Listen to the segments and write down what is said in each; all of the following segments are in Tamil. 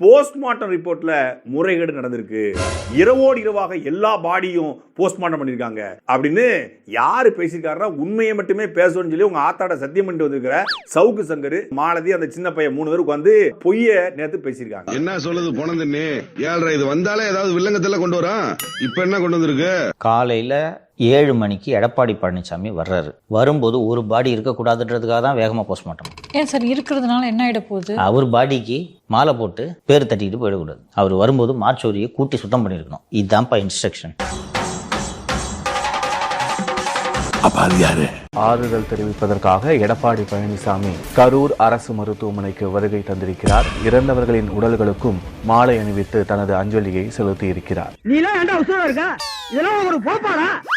போஸ்ட்மார்ட்டம் ரிப்போர்ட்ல முறைகேடு நடந்திருக்கு. இரவோடு இரவாக எல்லா பாடியும் போஸ்ட்மார்ட்டம் பண்ணிருக்காங்க. அப்படின்னு யாரு பேசியிருக்காருன்னா உண்மையை மட்டுமே பேசணும்னு சொல்லி உங்க ஆத்தாட சத்தியம் பண்ணிட்டு வந்திருக்கிற சவுக்கு சங்கர் மாலதி அந்த சின்ன பையன் மூணு பேருக்கு வந்து பொய்ய நேத்து பேசியிருக்காங்க. என்ன சொல்லுது போனதுன்னு ஏழ்ரை இது வந்தாலே ஏதாவது வில்லங்கத்துல கொண்டு வரான்? இப்ப என்ன கொண்டு வந்திருக்கு? காலையில் ஏழு மணிக்கு எடப்பாடி பழனிசாமி வர்றாரு. வரும்போது ஒரு பாடி இருக்கக்கூடாதுன்றதுக்காக தான் வேகமாக போஸ்ட்மார்ட்டம் ஏன் சார் இருக்கிறதுனால என்ன ஆயிட போகுது? அவர் பாடிக்கு மாலை போட்டு பேர் தட்டிட்டு போயிடக்கூடாது. அவர் வரும்போது மார்ச்சோரியை கூட்டி சுத்தம் பண்ணியிருக்கணும். இதுதான்ப்பா இன்ஸ்ட்ரக்ஷன் ஆறுதல் தெரிவிப்பதற்காக எடப்பாடி பழனிசாமி கரூர் அரசு மருத்துவமனைக்கு வருகை தந்திருக்கிறார். இறந்தவர்களின் உடல்களுக்கும் மாலை அணிவித்து தனது அஞ்சலியை செலுத்தியிருக்கிறார். மொ-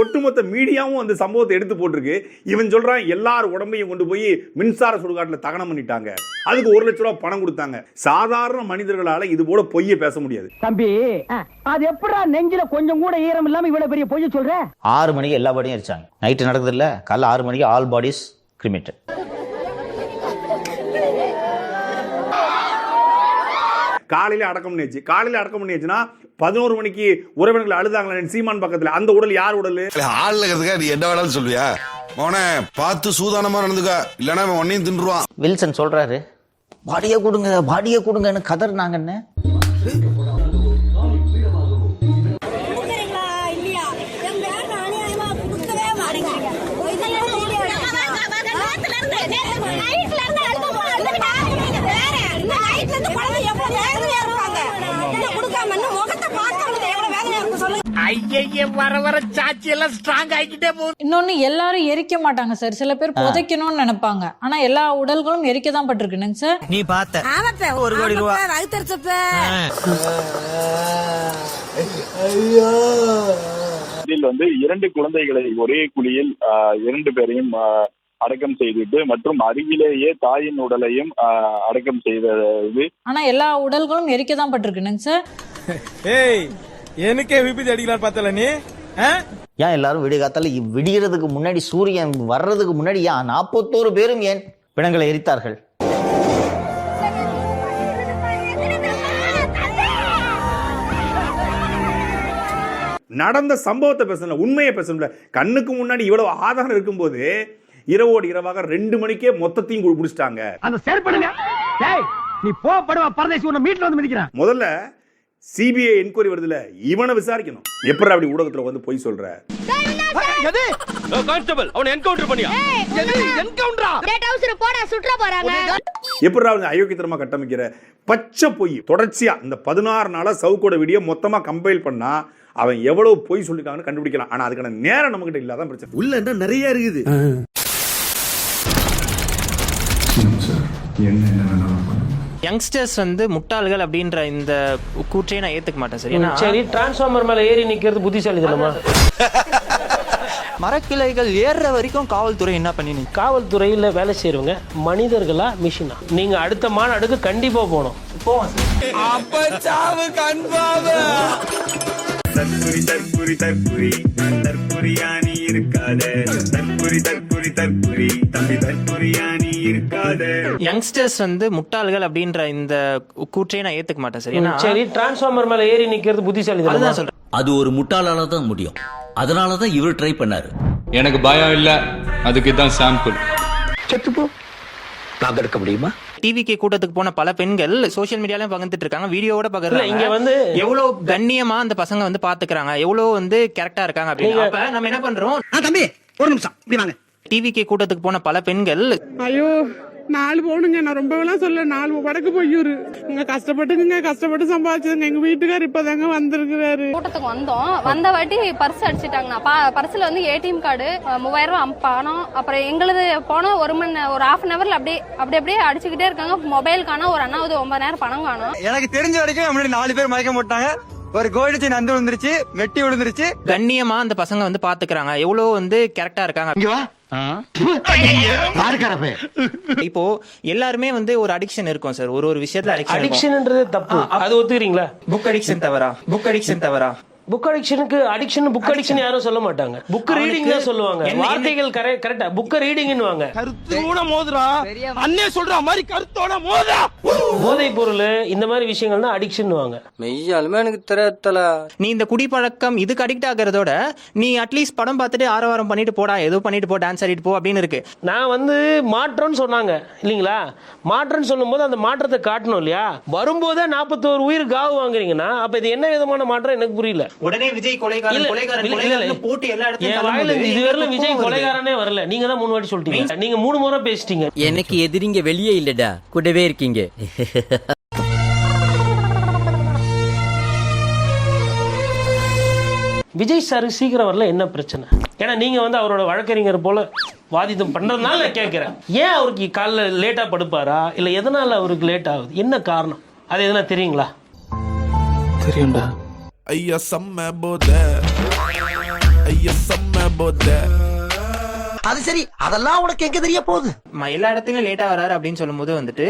ஒட்டுமொத்த மீடியாவும் அந்த சம்பவத்தை எடுத்து போட்டிருக்கு. இவன் சொல்றான் எல்லார் உடம்பையும் கொண்டு போய் மின்சார சுடுகாட்டுல தகனம் பண்ணிட்டாங்க. அதுக்கு ஒரு லட்ச ரூபாய் பணம் கொடுத்தாங்க. சாதாரண மனிதர்களால இது போல பொய்ய பேச முடியாது. தம்பி அது எப்படா நெஞ்சில கொஞ்சம் கூட ஈரம் இல்லாம இவ்வளவு பெரிய பொய்ய சொல்ற? ஆறு மணிக்கு எல்லா பாடியும் எரிச்சாங்க. நைட்டு நடக்குது இல்லை? காலைல ஆறு மணிக்கு ஆல் பாடிஸ் கிரிமேட்டட் காலையில அடக்கம் பண்ணியாச்சு. காலையில அடக்கம் பண்ணியாச்சுன்னா பதினோரு மணிக்கு உறவினர்கள் அழுதாங்களே? சீமான் பக்கத்துல. அந்த உடல் யார் உடல்? ஆள் நீ என்ன வேணாலும் சொல்லுவியா? மோனே பார்த்து சூதானமா நடந்துக்க. இல்லைன்னா அவன் உன்னையும் தின்றுவான் வில்சன் சொல்றாரு பாடியை கொடுங்க பாடியை கொடுங்கன்னு கதறினாங்கன்னு. கொடுக்குறீங்களா இருக்கும் சொல்லுங்க இன்னொன்னு எல்லாரும் எரிக்க மாட்டாங்க சார் சில பேர் புதைக்கணும்னு நினைப்பாங்க. ஆனா எல்லா உடல்களும் எரிக்க தான் பட்டிருக்குனுங்க சார் நீ பார்த்த. ஆமாப்ப ஒரு கோடி ரூபா. வகுத்தரிச்சப்ப இதில் வந்து இரண்டு குழந்தைகளை ஒரே குழியில் ஆஹ், இரண்டு பேரையும் ஆஹ், அடக்கம் செய்துவிட்டு மற்றும் அருகிலேயே தாயின் உடலையும் ஆஹ், அடக்கம் செய்தது. ஆனா எல்லா உடல்களும் எரிக்க தான் பட்டிருக்குனுங்க சார் ஏய் எனக்கே விபத்து அடிக்கலாம் பார்த்தல நீ? ஏன் எல்லாரும் விடிய காத்தால? விடியறதுக்கு முன்னாடி சூரியன் வர்றதுக்கு முன்னாடி ஏன் நாற்பத்தோரு பேரும் ஏன் பிணங்களை எரித்தார்கள்? நடந்த சம்பவத்தை பேசல உண்மையை பேசல கண்ணுக்கு முன்னாடி இவ்வளவு ஆதாரம் இருக்கும்போது இரவோடு இரவாக ரெண்டு மணிக்கே மொத்தத்தையும் முடிச்சிட்டாங்க அந்த செயற்படுங்க டேய் நீ போ படுவா பரதேசி உன்னை மீட்ல வந்து மிதிக்கிறான். முதல்ல சிபிஐ என்கொயரி வருதுல இவனை விசாரிக்கணும். எப்படி அப்படி ஊடகத்துல வந்து பொய் சொல்ற? கான்ஸ்டபிள் அவனை என்கவுண்டர் பண்ணியா? என்கவுண்டரா போட சுற்ற போறாங்க. எப்படி அவங்க அயோக்கியத்தனமா கட்டமைக்கிற? பச்சை பொய் தொடர்ச்சியா இந்த பதினாறு நாளா சவுக்கோட வீடியோ மொத்தமா கம்பைல் பண்ணா அவன் எவ்வளவு பொய் சொல்லிருக்காங்கன்னு கண்டுபிடிக்கலாம். ஆனா அதுக்கான நேரம் நம்ம கிட்ட இல்லாதான் பிரச்சனை. உள்ள என்ன நிறைய இருக்குது. யங்ஸ்டர்ஸ் வந்து முட்டாள்கள் அப்படின்ற இந்த கூற்றையை நான் ஏத்துக்க மாட்டேன் சார். ஏன்னா சரி டிரான்ஸ்ஃபார்மர் மேல ஏறி நிக்கிறது புத்திசாலி தானமா மரக்கிளைகள் ஏறுற வரைக்கும் காவல்துறை என்ன பண்ணி காவல்துறையில வேலை செய்யறவங்க மனிதர்களா மிஷினா நீங்க அடுத்த மாநாடுக்கு கண்டிப்பா போகணும். போவோம் தற்குறி தற்குறி தற்குறி தற்குறியானி இருக்காத. யங்ஸ்டர்ஸ் வந்து முட்டாள்கள் அப்படின்ற இந்த கூற்றையை நான் ஏத்துக்க மாட்டேன் சார். ஏன்னா சரி டிரான்ஸ்ஃபார்மர் மேல ஏறி நிக்கிறது புத்திசாலி அதுதான் சொல்றேன். அது ஒரு முட்டாளால தான் முடியும். அதனால தான் இவர் ட்ரை பண்ணாரு. எனக்கு பயம் இல்ல. அதுக்கு தான் சாம்பிள் பங்கெடுக்க முடியுமா? டிவிகே கூட்டத்துக்கு போன பல பெண்கள் சோஷியல் மீடியாலயும் பகிர்ந்துட்டு இருக்காங்க வீடியோவோட இல்ல, பகிர்றாங்க. இங்க வந்து எவ்வளவு கண்ணியமா அந்த பசங்க வந்து பாத்துக்கிறாங்க எவ்வளவு வந்து கரெக்டா இருக்காங்க அப்படின்னு. அப்ப நம்ம என்ன பண்றோம்? தம்பி ஒரு நிமிஷம் இப்படி வாங்க. டிவிகே கூட்டத்துக்கு போன பல பெண்கள் ஐயோ நாலு போனுங்க நான் ரொம்பலாம் சொல்ல நாலு வடக்கு போய்யூரு இங்க கஷ்டப்பட்டுங்க கஷ்டப்பட்டு சம்பாதிச்சதுங்க எங்க வீட்டுக்கார் இப்பதாங்க வந்திருக்கிறாரு. கூட்டத்துக்கு வந்தோம். வந்த வாட்டி பர்ஸ் அடிச்சிட்டாங்கண்ணா. பர்ஸ்ல வந்து ஏடிஎம் கார்டு மூவாயிரம் ரூபாய் பணம் அப்புறம் எங்களுது போனோம் ஒரு மணி ஒரு ஹாஃப் அன் ஹவர்ல அப்படியே அப்படி அப்படியே அடிச்சுக்கிட்டே இருக்காங்க. மொபைல் காணோம். ஒரு அண்ணாவது ஒன்பதாயிரம் பணம் காணோம். எனக்கு தெரிஞ்ச வரைக்கும் நாலு பேர் மயக்க போட்டாங்க. ஒரு கோல்டு செயின் அந்து விழுந்துருச்சு வெட்டி விழுந்துருச்சு. கண்ணியமா அந்த பசங்க வந்து பாத்துக்கிறாங்க. எவ்வளவு வந்து கரெக்டா இருக்காங்க. இப்போ எல்லாருமே வந்து ஒரு அடிக்ஷன் இருக்கும் சார். ஒரு ஒரு விஷயத்துல அடிக்ஷன் தப்பு. அது ஒத்துக்கிறீங்களா? புக் அடிக்ஷன் தவறா? புக் அடிக்ஷன் தவறா? புக் அடிக்ஷனுக்கு அடிக்ஷன் புக் அடிக்ஷன் யாரும் சொல்ல மாட்டாங்க. புக் ரீடிங் தான் சொல்லுவாங்க. வார்த்தைகள் கரெக்டா புக் ரீடிங்னு வாங்க கருத்தோட மோதுறா. அண்ணே சொல்ற மாதிரி கருத்தோட மோதா போதைப் பொருள் இந்த மாதிரி விஷயங்கள் தான் அடிக்ஷன் வாங்க மெய்யாலுமே எனக்கு தெரியாதல. நீ இந்த குடிப்பழக்கம் இதுக்கு அடிக்ட் ஆகிறதோட நீ அட்லீஸ்ட் படம் பார்த்துட்டு ஆரவாரம் பண்ணிட்டு போடா. ஏதோ பண்ணிட்டு போ டான்ஸ் ஆடிட்டு போ அப்படின்னு இருக்கு. நான் வந்து மாற்றம்னு சொன்னாங்க இல்லைங்களா? மாற்றம்னு சொல்லும்போது அந்த மாற்றத்தை காட்டணும் இல்லையா? வரும்போதே நாற்பத்தோரு உயிர் காவு வாங்குறீங்கன்னா அப்ப இது என்ன விதமான மாற்றம்? எனக்கு புரியல. உடனே விஜய் கொலைகாரன் கொலைகாரன் போட்டு எல்லா இடத்துலயும் இதுவரையிலும் விஜய் கொலைகாரனே வரல. நீங்க தான் மூணு வாட்டி சொல்லிட்டீங்க. நீங்க மூணு முறை பேசிட்டீங்க. எனக்கு எதிரிங்க வெளியே இல்லடா. கூடவே இருக்கீங்க. விஜய் சார் சீக்கிரம் வரல என்ன பிரச்சனை? ஏன்னா நீங்க வந்து அவரோட வழக்கறிஞர் போல வாதிதம் பண்றதுனால நான் கேட்கிறேன். ஏன் அவருக்கு காலைல லேட்டா படுப்பாரா? இல்ல எதனால அவருக்கு லேட் ஆகுது? என்ன காரணம்? அது எதனா தெரியுங்களா? தெரியும்டா. ஐயா செம்ம போத ஐயா செம்ம போத அது சரி அதெல்லாம் உனக்கு எங்க தெரிய போகுது? எல்லா இடத்துலயும் லேட்டா வராரு அப்படின்னு சொல்லும்போது வந்துட்டு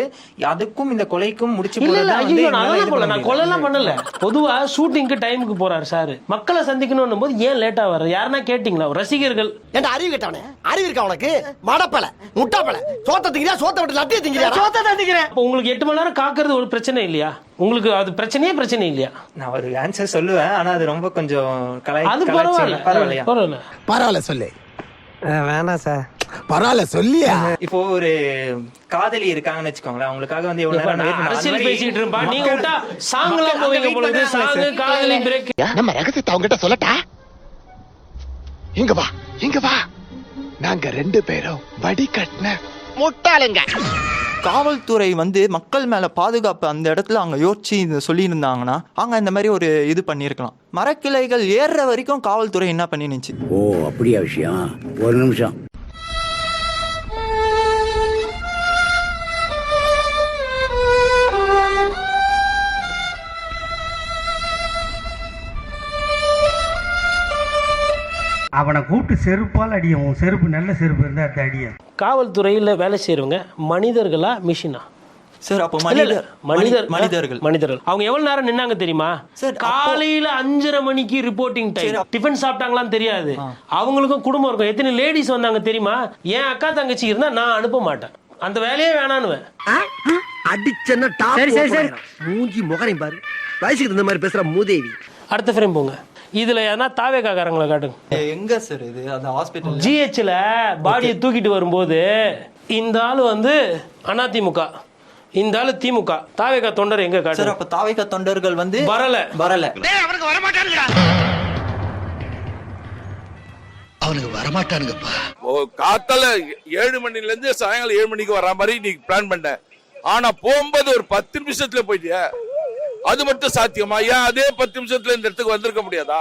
அதுக்கும் இந்த கொலைக்கும் முடிச்சு இல்ல இல்ல ஐயோ நான் அதெல்லாம் போல நான். கொலைலாம் பண்ணல. பொதுவா ஷூட்டிங்க்கு டைமுக்கு போறாரு சார் மக்களை சந்திக்கணும் போது ஏன் லேட்டா வர்ற யாருன்னா கேட்டீங்களா? ரசிகர்கள். ஏன்டா அறிவு கேட்டவனே? அறிவு இருக்கா உனக்கு? மடப்பல முட்டாப்பல. சோத்த திங்கிறியா? சோத்த விட்டு லட்டிய திங்கிறியா சோத்த தான் திங்கிறேன். அப்ப உங்களுக்கு எட்டு மணி நேரம் காக்குறது ஒரு பிரச்சனை இல்லையா? உங்களுக்கு அது பிரச்சனையே பிரச்சனை இல்லையா? நான் ஒரு ஆன்சர் சொல்லுவேன் ஆனா அது ரொம்ப கொஞ்சம் கலாய் அது பரவாயில்ல. பரவாயில்லையா? பரவாயில்ல பரவாயில்ல சொல்லு. வேணாம் சார். பரவாயில்ல சொல்லியா? இப்போ ஒரு காதலி இருக்காங்கன்னு வச்சுக்கோங்களேன் அவங்களுக்காக வந்து எவ்வளவு நேரம். அரசியல் பேசிட்டு இருப்பா. நீங்க விட்டா போவீங்க பொழுது சாங் பண்றாங்க காதலி பிரேக் நம்ம ரகசியத்தை அவங்ககிட்ட சொல்லட்டா? இங்க வா இங்க வா. நாங்க ரெண்டு பேரும் வடி கட்டின முட்டாளுங்க. காவல்துறை வந்து மக்கள் மேல பாதுகாப்பு அந்த இடத்துல அங்கே யோசிச்சு இதை சொல்லியிருந்தாங்கன்னா அங்க இந்த மாதிரி ஒரு இது பண்ணியிருக்கலாம். மரக்கிளைகள் ஏறுற வரைக்கும் காவல்துறை என்ன பண்ணினுச்சு? ஓ அப்படியா விஷயம். ஒரு நிமிஷம். அவனை கூப்பிட்டு செருப்பால் அடியும். செருப்பு நல்ல செருப்பு இருந்தா அடுத்த அடியும் காவல்துறையில வேலை செய்யறவங்க மனிதர்களா மிஷினா சார் அப்போ மனிதர் மனிதர் மனிதர்கள். மனிதர்கள். அவங்க எவ்வளவு நேரம் நின்னாங்க தெரியுமா? சார், காலையில அஞ்சரை மணிக்கு ரிப்போர்ட்டிங் டைம் டிஃபன் சாப்பிட்டாங்களான்னு தெரியாது. அவங்களுக்கும் குடும்பம் இருக்கும். எத்தனை லேடிஸ் வந்தாங்க தெரியுமா? என் அக்கா தங்கச்சி இருந்தா நான் அனுப்ப மாட்டேன். அந்த வேலையே வேணான்னுவேன். அடிச்சன்னா டாப் சரி சரி சரி. மூஞ்சி முகரையும் பாரு. வயசுக்கு இந்த மாதிரி பேசுற மூதேவி. அடுத்த ஃப்ரேம் போங்க. இதுல எதனா தாவேக்காரங்களை காட்டுங்க. எங்க சார் இது? அந்த ஹாஸ்பிட்டல் ஜிஹெச்ல பாடியை தூக்கிட்டு வரும்போது இந்த ஆளு வந்து அதிமுக இந்த ஆளு திமுக. தாவேகா தொண்டர் எங்க சார் காட்டு அப்ப தாவைக்க தொண்டர்கள் வந்து வரல. வரல. அவனுக்கு வரமாட்டானுங்கப்பா. காத்தால ஏழு மணில இருந்து சாயங்காலம் ஏழு மணிக்கு வர மாதிரி நீ பிளான் பண்ண. ஆனா போகும்போது ஒரு பத்து நிமிஷத்துல போயிட்டியா? அது மட்டும் சாத்தியமா? ஏன் அதே பத்து நிமிஷத்துல இந்த இடத்துக்கு வந்திருக்க முடியாதா?